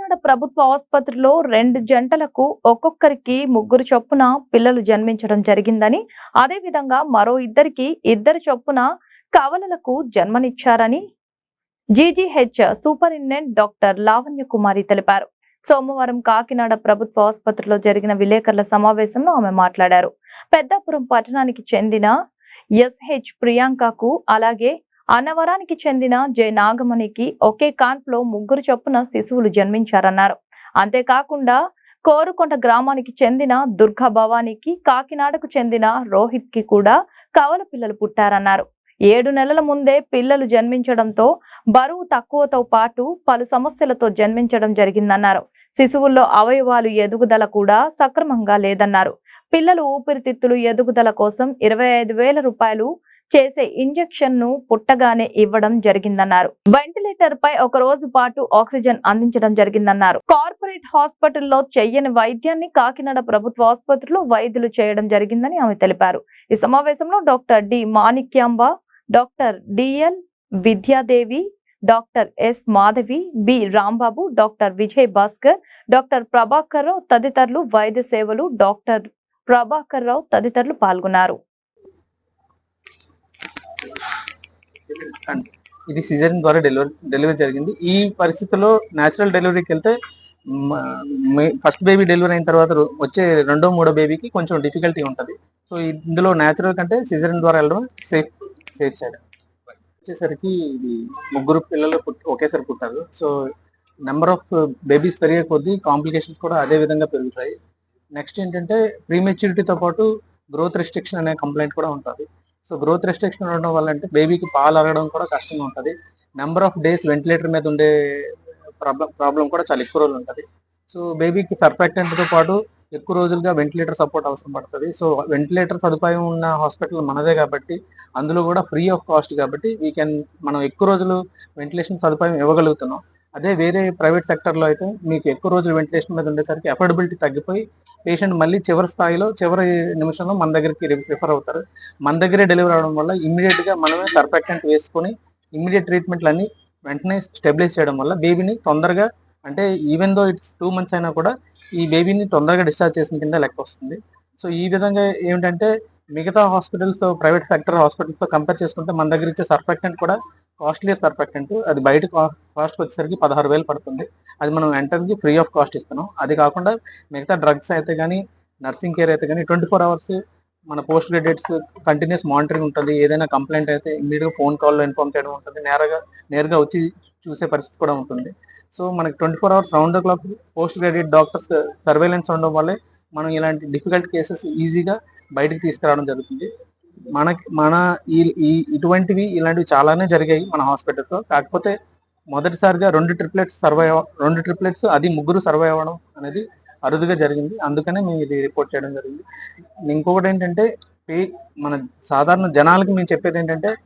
కాకినాడ ప్రభుత్వ ఆసుపత్రిలో రెండు జంటలకు ఒక్కొక్కరికి ముగ్గురు చొప్పున పిల్లలు జన్మించడం జరిగిందని అదేవిధంగా మరో ఇద్దరికి ఇద్దరు చొప్పున కవలలకు జన్మనిచ్చారని GGH superintendent doctor Lavanya Kumari తెలిపారు. సోమవారం కాకినాడ ప్రభుత్వ ఆసుపత్రిలో జరిగిన విలేకరుల సమావేశంలో ఆమె మాట్లాడారు. పెద్దాపురం పట్టణానికి చెందిన ఎస్హెచ్ ప్రియాంకకు అలాగే అన్నవరానికి చెందిన జె నాగమణికి ఒకే కాన్పులో ముగ్గురు చొప్పున శిశువులు జన్మించారన్నారు. అంతేకాకుండా కోరుకొండ గ్రామానికి చెందిన దుర్గా భవానికి కాకినాడకు చెందిన రోహిత్కి కూడా కవల పిల్లలు పుట్టారన్నారు. ఏడు నెలల ముందే పిల్లలు జన్మించడంతో బరువు తక్కువతో పాటు పలు సమస్యలతో జన్మించడం జరిగిందన్నారు. శిశువుల్లో అవయవాలు ఎదుగుదల కూడా సక్రమంగా లేదన్నారు. పిల్లలు ఊపిరితిత్తులు ఎదుగుదల కోసం ఇరవై ఐదు వేల రూపాయలు చేసే ఇంజెక్షన్ను పుట్టగానే ఇవ్వడం జరిగిందన్నారు. వెంటిలేటర్ పై ఒక రోజు పాటు ఆక్సిజన్ అందించడం జరిగిందన్నారు. కార్పొరేట్ హాస్పిటల్లో చెయ్యని వైద్యాన్ని కాకినాడ ప్రభుత్వ ఆసుపత్రిలో వైద్యులు చేయడం జరిగిందని ఆమె తెలిపారు. ఈ సమావేశంలో doctor D Manikyamba doctor DL Vidyadevi doctor S Madhavi B Rambabu doctor Vijay Bhaskar doctor Prabhakar Rao తదితరులు వైద్య సేవలు డాక్టర్ ప్రభాకర్ రావు తదితరులు పాల్గొన్నారు అండ్ ఇది సిజన్ ద్వారా డెలివరీ డెలివరీ జరిగింది. ఈ పరిస్థితిలో న్యాచురల్ డెలివరీకి వెళ్తే ఫస్ట్ బేబీ డెలివరీ అయిన తర్వాత వచ్చే రెండో మూడో బేబీకి కొంచెం డిఫికల్టీ ఉంటుంది. సో ఇందులో న్యాచురల్ కంటే సిజరన్ ద్వారా వెళ్ళడం సేఫ్ సేఫ్ సైడ్ వచ్చేసరికి ఇది ముగ్గురు పిల్లలు పుట్టి ఒకేసారి పుట్టారు. సో నెంబర్ ఆఫ్ బేబీస్ పెరిగే కొద్దీ కాంప్లికేషన్స్ కూడా అదే విధంగా పెరుగుతాయి. నెక్స్ట్ ఏంటంటే ప్రీమెచ్యూరిటీతో పాటు గ్రోత్ రెస్ట్రిక్షన్ అనే కంప్లైంట్ కూడా ఉంటుంది. సో గ్రోత్ రెస్ట్రిక్షన్ ఉండడం వల్ల అంటే బేబీకి పాలు అరగడం కూడా కష్టంగా ఉంటుంది. నెంబర్ ఆఫ్ డేస్ వెంటిలేటర్ మీద ఉండే ప్రాబ్లం ప్రాబ్లం కూడా చాలా ఎక్కువ రోజులు ఉంటుంది. సో బేబీకి సర్ఫెక్టెంట్తో పాటు ఎక్కువ రోజులుగా వెంటిలేటర్ సపోర్ట్ అవసరం పడుతుంది. సో వెంటిలేటర్ సదుపాయం ఉన్న హాస్పిటల్ మనదే కాబట్టి అందులో కూడా ఫ్రీ ఆఫ్ కాస్ట్ కాబట్టి వీ కెన్ మనం ఎక్కువ రోజులు వెంటిలేషన్ సదుపాయం ఇవ్వగలుగుతున్నాం. అదే వేరే ప్రైవేట్ సెక్టర్లో అయితే మీకు ఎక్కువ రోజులు వెంటిలేషన్ మీద ఉండేసరికి అఫోర్డబిలిటీ తగ్గిపోయి పేషెంట్ మళ్ళీ చివరి స్థాయిలో చివరి నిమిషంలో మన దగ్గరికి రిఫర్ అవుతారు. మన దగ్గరే డెలివరీ అవడం వల్ల ఇమ్మీడియట్గా మనమే సర్ఫెక్టెంట్ వేసుకొని ఇమ్మీడియట్ ట్రీట్మెంట్లు అన్ని వెంటనే స్టెబిలైజ్ చేయడం వల్ల బేబీని తొందరగా అంటే even though it's two months అయినా కూడా ఈ బేబీని తొందరగా డిశ్చార్జ్ చేసిన కింద లెక్క వస్తుంది. సో ఈ విధంగా ఏమిటంటే మిగతా హాస్పిటల్స్ ప్రైవేట్ సెక్టర్ హాస్పిటల్స్తో కంపేర్ చేసుకుంటే మన దగ్గర ఇచ్చే సర్ఫెక్టెంట్ కూడా కాస్ట్లీ సర్ఫెక్టెంట్ అది బయట కాస్ట్ వచ్చేసరికి పదహారు వేలు పడుతుంది. అది మనం ఎంటర్కి ఫ్రీ ఆఫ్ కాస్ట్ ఇస్తున్నాం. అది కాకుండా మిగతా డ్రగ్స్ అయితే కానీ నర్సింగ్ కేర్ అయితే కానీ ట్వంటీ ఫోర్ అవర్స్ మన పోస్ట్ గ్రాడ్యుయేట్స్ కంటిన్యూస్ మానిటరింగ్ ఉంటుంది. ఏదైనా కంప్లైంట్ అయితే ఇమీడియట్గా ఫోన్ కాల్లో ఇన్ఫార్మ్ చేయడం ఉంటుంది. నేరుగా నేరుగా వచ్చి చూసే పరిస్థితి కూడా ఉంటుంది. సో మనకి twenty four hours round the clock post graduate doctors surveillance ఉండడం వల్లే మనం ఇలాంటి డిఫికల్ట్ కేసెస్ ఈజీగా బయటకు తీసుకురావడం జరుగుతుంది. మనకి మన ఈ ఇటువంటివి ఇలాంటివి చాలానే జరిగాయి మన హాస్పిటల్లో. కాకపోతే మొదటిసారిగా రెండు ట్రిప్లెట్స్ సర్వై రెండు ట్రిప్లెట్స్ అది ముగ్గురు సర్వై అవ్వడం అనేది అరుదుగా జరిగింది. అందుకనే మేము ఇది రిపోర్ట్ చేయడం జరిగింది. ఇంకొకటి ఏంటంటే పే- మన సాధారణ జనాలకి మేము చెప్పేది ఏంటంటే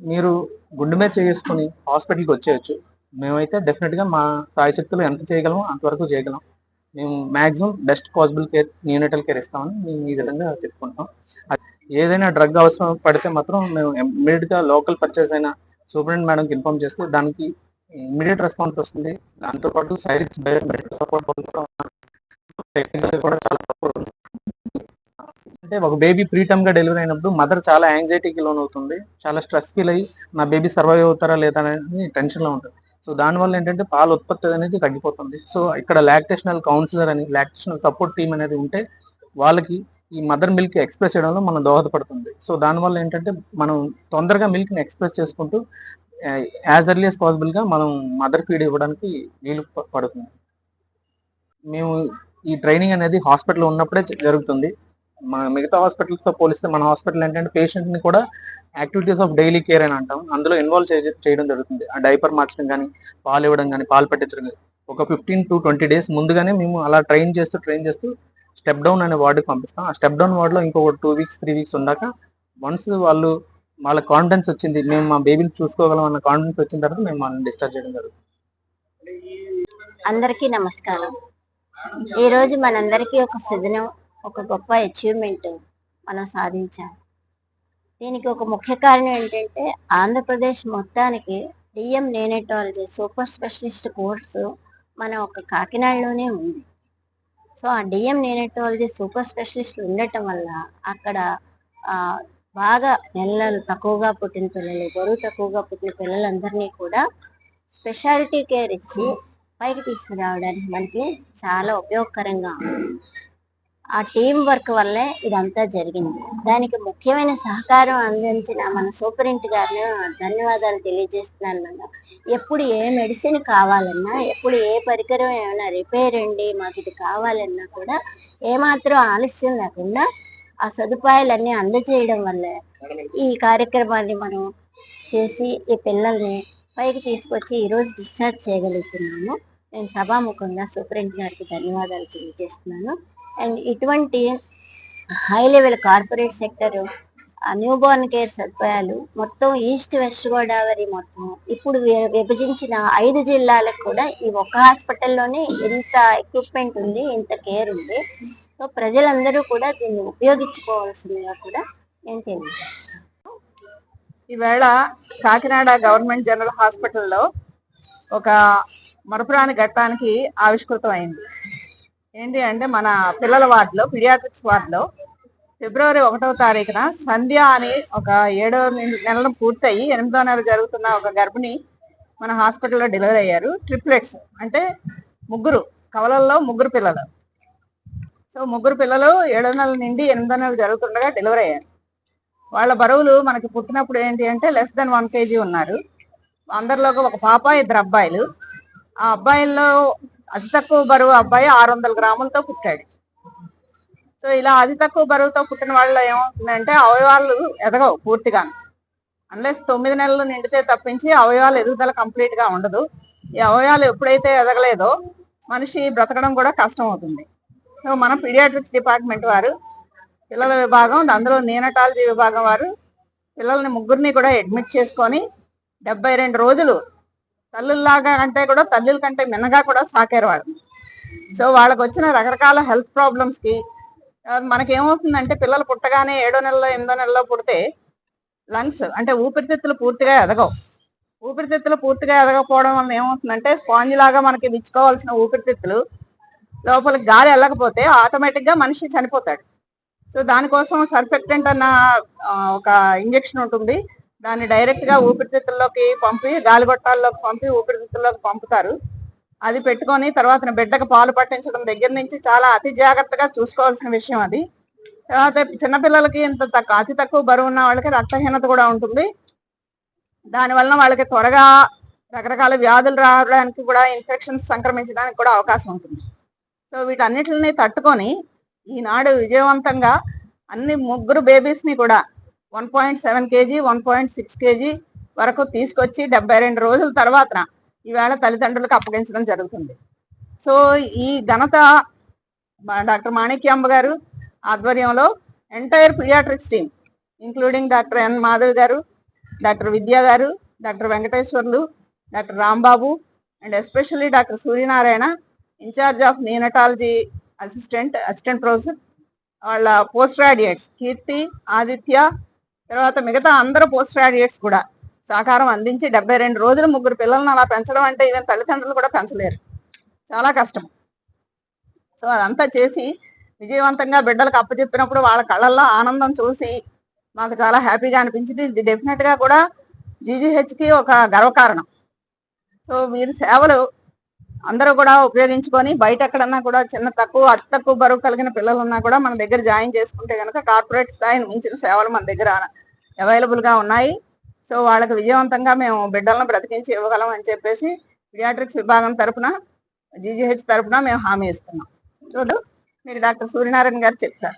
మీరు గుండె మీద చేసుకుని హాస్పిటల్కి వచ్చేయచ్చు. మేమైతే డెఫినెట్గా మా సాయి శక్తులు ఎంత చేయగలమో అంతవరకు చేయగలం. మేము maximum best possible care neonatal care ఇస్తామని మేము ఈ విధంగా చెప్పుకుంటాం. ఏదైనా డ్రగ్ అవసరం పడితే మాత్రం మేము ఇమ్మీడియట్గా లోకల్ పర్చేస్ అయిన సూపరింట్ మేడంకి ఇన్ఫార్మ్ చేస్తే దానికి ఇమీడియట్ రెస్పాన్స్ వస్తుంది. దాంతోపాటు సైడ్స్ మెడికల్ సపోర్ట్ టెక్నికల్ కూడా చాలా సపోర్ట్ అంటే ఒక బేబీ ప్రీటమ్గా డెలివరీ అయినప్పుడు మదర్ చాలా యాంగ్జైటీకి లోన్ అవుతుంది. చాలా స్ట్రెస్ ఫీల్ అయ్యి నా బేబీ సర్వైవ్ అవుతారా లేదా అనేది టెన్షన్లో ఉంటుంది. సో దానివల్ల ఏంటంటే పాల ఉత్పత్తి అనేది తగ్గిపోతుంది. సో ఇక్కడ లాక్టేషనల్ కౌన్సిలర్ అని లాక్టేషనల్ సపోర్ట్ టీమ్ అనేది ఉంటే వాళ్ళకి ఈ మదర్ మిల్క్ ఎక్స్ప్రెస్ చేయడంలో మనం దోహదపడుతుంది. సో దానివల్ల ఏంటంటే మనం తొందరగా మిల్క్ని ఎక్స్ప్రెస్ చేసుకుంటూ యాజ్ ఎర్లీ యాజ్ పాసిబుల్గా మనం మదర్ ఫీడ్ ఇవ్వడానికి వీలు పడుతుంది. మేము ఈ ట్రైనింగ్ అనేది హాస్పిటల్ ఉన్నప్పుడే జరుగుతుంది. మన మిగతా హాస్పిటల్స్తో పోలిస్తే మన హాస్పిటల్ ఏంటంటే పేషెంట్ని కూడా యాక్టివిటీస్ ఆఫ్ డైలీ కేర్ అని అంటాం. అందులో ఇన్వాల్వ్ చేయడం జరుగుతుంది. ఆ డైపర్ మార్చడం కానీ పాలు ఇవ్వడం కానీ పాలు పెట్టించడం కానీ ఒక ఫిఫ్టీన్ టు ట్వంటీ డేస్ ముందుగానే మేము అలా ట్రైన్ చేస్తూ ట్రైన్ చేస్తూ స్టెప్ డౌన్ అనే వార్డుకి పంపిస్తాం. ఆ స్టెప్ డౌన్ వార్డులో ఇంకొక టూ వీక్స్ త్రీ వీక్స్ ఉందాక వన్స్ వాళ్ళు వాళ్ళ కాన్ఫిడెన్స్ వచ్చింది మేము మా బేబీని చూసుకోగలం అన్న కాన్ఫిడెన్స్ వచ్చిన తర్వాత మేము వాళ్ళని డిశ్చార్జ్ చేయడం జరుగుతుంది. అందరికీ నమస్కారం. ఈ రోజు మనందరికీ ఒక సుదినం ఒక గొప్ప అచీవ్మెంట్ మనం సాధించాం. దీనికి ఒక ముఖ్య కారణం ఏంటంటే ఆంధ్రప్రదేశ్ మొత్తానికి డిఎం నేనేటాలజీ సూపర్ స్పెషలిస్ట్ కోర్సు మన ఒక కాకినాడలోనే ఉంది. సో ఆ డిఎం నేనెటాలజీ సూపర్ స్పెషలిస్ట్లు ఉండటం వల్ల అక్కడ బాగా నెలలు తక్కువగా పుట్టిన పిల్లలు బరువు తక్కువగా పుట్టిన పిల్లలందరినీ కూడా స్పెషాలిటీ కేర్ ఇచ్చి పైకి తీసుకురావడానికి మనకి చాలా ఉపయోగకరంగా ఉంది. ఆ టీం వర్క్ వల్లే ఇదంతా జరిగింది. దానికి ముఖ్యమైన సహకారం అందించిన మన సూపరింట్ గారిని ధన్యవాదాలు తెలియజేస్తున్నాను మేడం ఎప్పుడు ఏ మెడిసిన్ కావాలన్నా ఎప్పుడు ఏ పరికరం ఏమైనా రిపేర్ అండి మాకు ఇది కావాలన్నా కూడా ఏమాత్రం ఆలస్యం లేకుండా ఆ సదుపాయాలన్నీ అందజేయడం వల్లే ఈ కార్యక్రమాన్ని మనం చేసి ఈ పిల్లల్ని పైకి తీసుకొచ్చి ఈరోజు డిశ్చార్జ్ చేయగలుగుతున్నాము. నేను సభాముఖంగా సూపరింట్ గారికి ధన్యవాదాలు తెలియజేస్తున్నాను. అండ్ ఇటువంటి high level corporate sector new born care సదుపాయాలు మొత్తం ఈస్ట్ వెస్ట్ గోదావరి మొత్తం. ఇప్పుడు విభజించిన ఐదు జిల్లాలకు కూడా ఈ ఒక్క హాస్పిటల్లోనే ఇంత ఎక్విప్మెంట్ ఉంది ఇంత కేర్ ఉంది. సో ప్రజలందరూ కూడా దీన్ని ఉపయోగించుకోవాల్సిందిగా కూడా నేను తెలియజేస్తున్నాను. ఈవేళ కాకినాడ గవర్నమెంట్ జనరల్ హాస్పిటల్లో ఒక మరపురాని ఘట్టానికి ఆవిష్కృతం అయింది ఏంటి అంటే మన పిల్లల వార్డులో పిడియాట్రిక్స్ వార్డులో ఫిబ్రవరి ఒకటవ తారీఖున సంధ్య అని ఒక ఏడో నెలలు పూర్తయి ఎనిమిదో నెల జరుగుతున్న ఒక గర్భిణి మన హాస్పిటల్లో డెలివరీ అయ్యారు. ట్రిప్లెట్స్ అంటే ముగ్గురు కవలల్లో ముగ్గురు పిల్లలు. సో ముగ్గురు పిల్లలు ఏడో నెలల నుండి ఎనిమిదో నెలలు జరుగుతుండగా డెలివరీ అయ్యారు. వాళ్ళ బరువులు మనకి పుట్టినప్పుడు ఏంటి అంటే లెస్ దెన్ వన్ కేజీ ఉన్నారు. అందరిలోకి ఒక పాప ఇద్దరు అబ్బాయిలు. ఆ అబ్బాయిల్లో అతి తక్కువ బరువు అబ్బాయి ఆరు వందల గ్రాములతో పుట్టాడు. సో ఇలా అతి తక్కువ బరువుతో పుట్టిన వాళ్ళు ఏమవుతుందంటే అవయవాలు ఎదగవు పూర్తిగా అన్లెస్ తొమ్మిది నెలలు నిండితే తప్పించి అవయవాలు ఎదుగుదల కంప్లీట్గా ఉండదు. ఈ అవయవాలు ఎప్పుడైతే ఎదగలేదో మనిషి బ్రతకడం కూడా కష్టం అవుతుంది సో మన పీడియాట్రిక్స్ డిపార్ట్మెంట్ వారు పిల్లల విభాగం అందులో నీనటాలజీ విభాగం వారు పిల్లల్ని ముగ్గురిని కూడా అడ్మిట్ చేసుకొని డెబ్బై రెండు రోజులు తల్లుల్లాగా అంటే కూడా తల్లుల కంటే మిన్నగా కూడా సాకారు వాళ్ళు. సో వాళ్ళకి వచ్చిన రకరకాల హెల్త్ ప్రాబ్లమ్స్కి మనకేమవుతుందంటే పిల్లలు పుట్టగానే ఏడో నెలలో ఎనిమిదో నెలలో పుడితే లంగ్స్ అంటే ఊపిరితిత్తులు పూర్తిగా ఎదగవు. ఊపిరితిత్తులు పూర్తిగా ఎదగకపోవడం వల్ల ఏమవుతుందంటే స్పాంజ్ లాగా మనకి విచ్చుకోవాల్సిన ఊపిరితిత్తులు లోపలికి గాలి వెళ్ళకపోతే ఆటోమేటిక్గా మనిషి చనిపోతాడు. సో దానికోసం సర్ఫెక్టెంట్ అన్న ఒక ఇంజెక్షన్ ఉంటుంది. దాన్ని డైరెక్ట్గా ఊపిరితిత్తుల్లోకి పంపి గాలిగొట్టాల్లోకి పంపి ఊపిరితిత్తుల్లోకి పంపుతారు. అది పెట్టుకొని తర్వాత బిడ్డకు పాలు పట్టించడం దగ్గర నుంచి చాలా అతి జాగ్రత్తగా చూసుకోవాల్సిన విషయం అది. తర్వాత చిన్నపిల్లలకి ఇంత తక్కువ అతి తక్కువ బరువు ఉన్న వాళ్ళకి రక్తహీనత కూడా ఉంటుంది. దానివల్ల వాళ్ళకి త్వరగా రకరకాల వ్యాధులు రావడానికి కూడా ఇన్ఫెక్షన్స్ సంక్రమించడానికి కూడా అవకాశం ఉంటుంది. సో వీటన్నిటిని తట్టుకొని ఈనాడు విజయవంతంగా అన్ని ముగ్గురు బేబీస్ని కూడా one point seven KG one point six KG వరకు తీసుకొచ్చి డెబ్బై రెండు రోజుల తర్వాత ఈవేళ తల్లిదండ్రులకు అప్పగించడం జరుగుతుంది. సో ఈ ఘనత డాక్టర్ మాణిక్యాంబ గారు ఆధ్వర్యంలో entire paediatrics team including doctor N Madhav garu doctor Vidya garu doctor Venkateswarlu doctor Rambabu and especially doctor Suryanarayana in charge of neonatology assistant assistant professor వాళ్ళ పోస్ట్ గ్రాడ్యుయేట్స్ కీర్తి ఆదిత్య తర్వాత మిగతా అందరూ పోస్ట్ గ్రాడ్యుయేట్స్ కూడా సహకారం అందించి డెబ్బై రెండు రోజులు ముగ్గురు పిల్లల్ని అలా పెంచడం అంటే ఈవెన్ తల్లిదండ్రులు కూడా పెంచలేరు. చాలా కష్టం. సో అదంతా చేసి విజయవంతంగా బిడ్డలకు అప్పచెప్పినప్పుడు వాళ్ళ కళ్ళల్లో ఆనందం చూసి మాకు చాలా హ్యాపీగా అనిపించింది. ఇది డెఫినెట్గా కూడా జీజీహెచ్కి ఒక గర్వకారణం. సో వీరి సేవలు అందరూ కూడా ఉపయోగించుకొని బయట ఎక్కడన్నా కూడా చిన్న తక్కువ అతి తక్కువ బరువు కలిగిన పిల్లలు ఉన్నా కూడా మన దగ్గర జాయిన్ చేసుకుంటే కనుక కార్పొరేట్ స్థాయిని మించిన సేవలు మన దగ్గర అవైలబుల్గా ఉన్నాయి. సో వాళ్ళకి విజయవంతంగా మేము బిడ్డలను బ్రతికించి ఇవ్వగలం అని చెప్పేసి పిడియాట్రిక్స్ విభాగం తరఫున జీజీహెచ్ తరపున మేము హామీ ఇస్తున్నాం. చూడు మీరు డాక్టర్ సూర్యనారాయణ గారు చెప్తారు